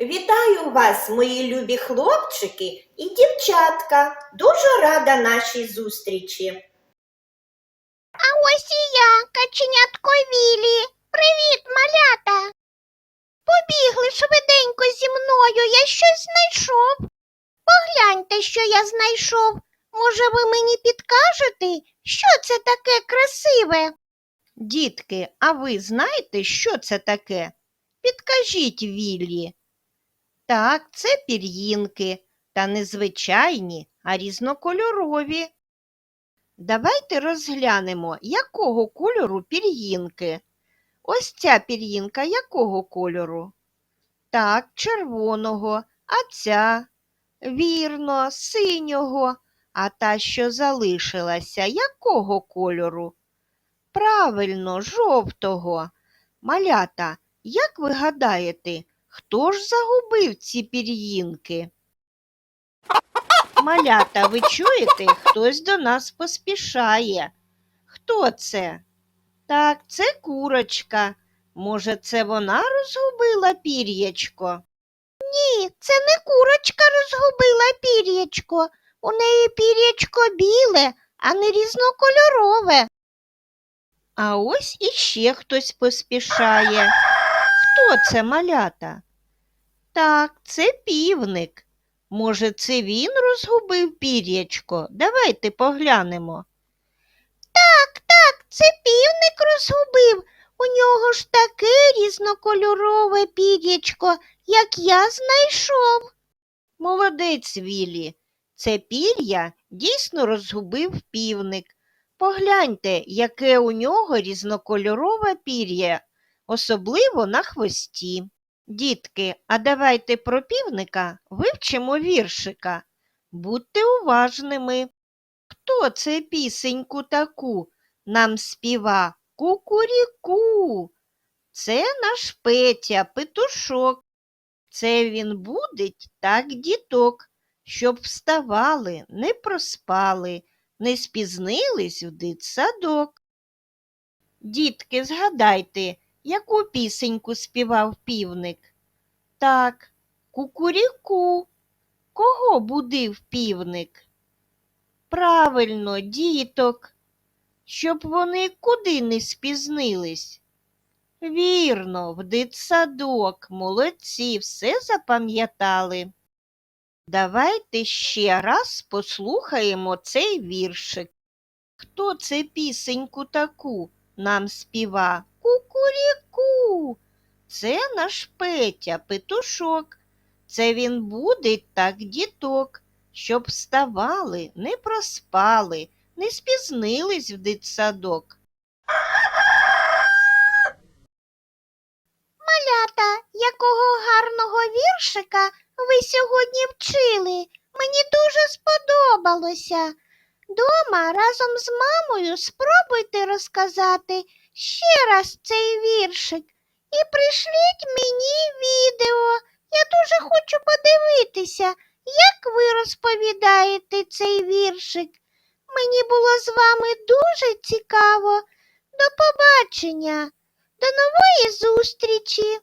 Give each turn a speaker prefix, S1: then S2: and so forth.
S1: Вітаю вас, мої любі хлопчики і дівчатка. Дуже рада нашій зустрічі.
S2: А ось і я, каченятко Вілі. Привіт, малята. Побігли швиденько зі мною, я щось знайшов. Погляньте, що я знайшов. Може, ви мені підкажете, що це таке красиве?
S3: Дітки, а ви знаєте, що це таке? Підкажіть Віллі. Так, це пір'їнки, та не звичайні, а різнокольорові. Давайте розглянемо, якого кольору пір'їнки. Ось ця пір'їнка якого кольору? Так, червоного, а ця? Вірно, синього, а та, що залишилася, якого кольору? Правильно, жовтого. Малята, як ви гадаєте, хто ж загубив ці пір'їнки? Малята, ви чуєте, хтось до нас поспішає. Хто це? Так, це курочка. Може, це вона розгубила пір'ячко?
S2: Ні, це не курочка розгубила пір'ячко. У неї пір'ячко біле, а не різнокольорове.
S3: А ось іще хтось поспішає. Хто це малята? Так, це півник. Може, це він розгубив пір'ячко? Давайте поглянемо.
S2: Так, так, це півник розгубив. У нього ж таке різнокольорове пір'ячко, як я знайшов.
S3: Молодець, Вілі. Це пір'я дійсно розгубив півник. Погляньте, яке у нього різнокольорове пір'я, особливо на хвості. Дітки, а давайте про півника вивчимо віршика. Будьте уважними. Хто це пісеньку таку нам співа кукуріку? Це наш Петя, петушок. Це він будить так діток, щоб вставали, не проспали, не спізнились в дитсадок. Дітки, згадайте, яку пісеньку співав півник? Так, кукуріку. Кого будив півник? Правильно, діток, щоб вони куди не спізнились. Вірно, в дитсадок, молодці, все запам'ятали. Давайте ще раз послухаємо цей віршик. Хто це пісеньку таку нам співа? Це наш Петя, петушок. Це він будить так діток, щоб вставали, не проспали, не спізнились в дитсадок.
S2: Малята, якого гарного віршика ви сьогодні вчили. Мені дуже сподобалося. Дома разом з мамою спробуйте розказати ще раз цей віршик і пришліть мені відео. Я дуже хочу подивитися, як ви розповідаєте цей віршик. Мені було з вами дуже цікаво. До побачення, до нової зустрічі.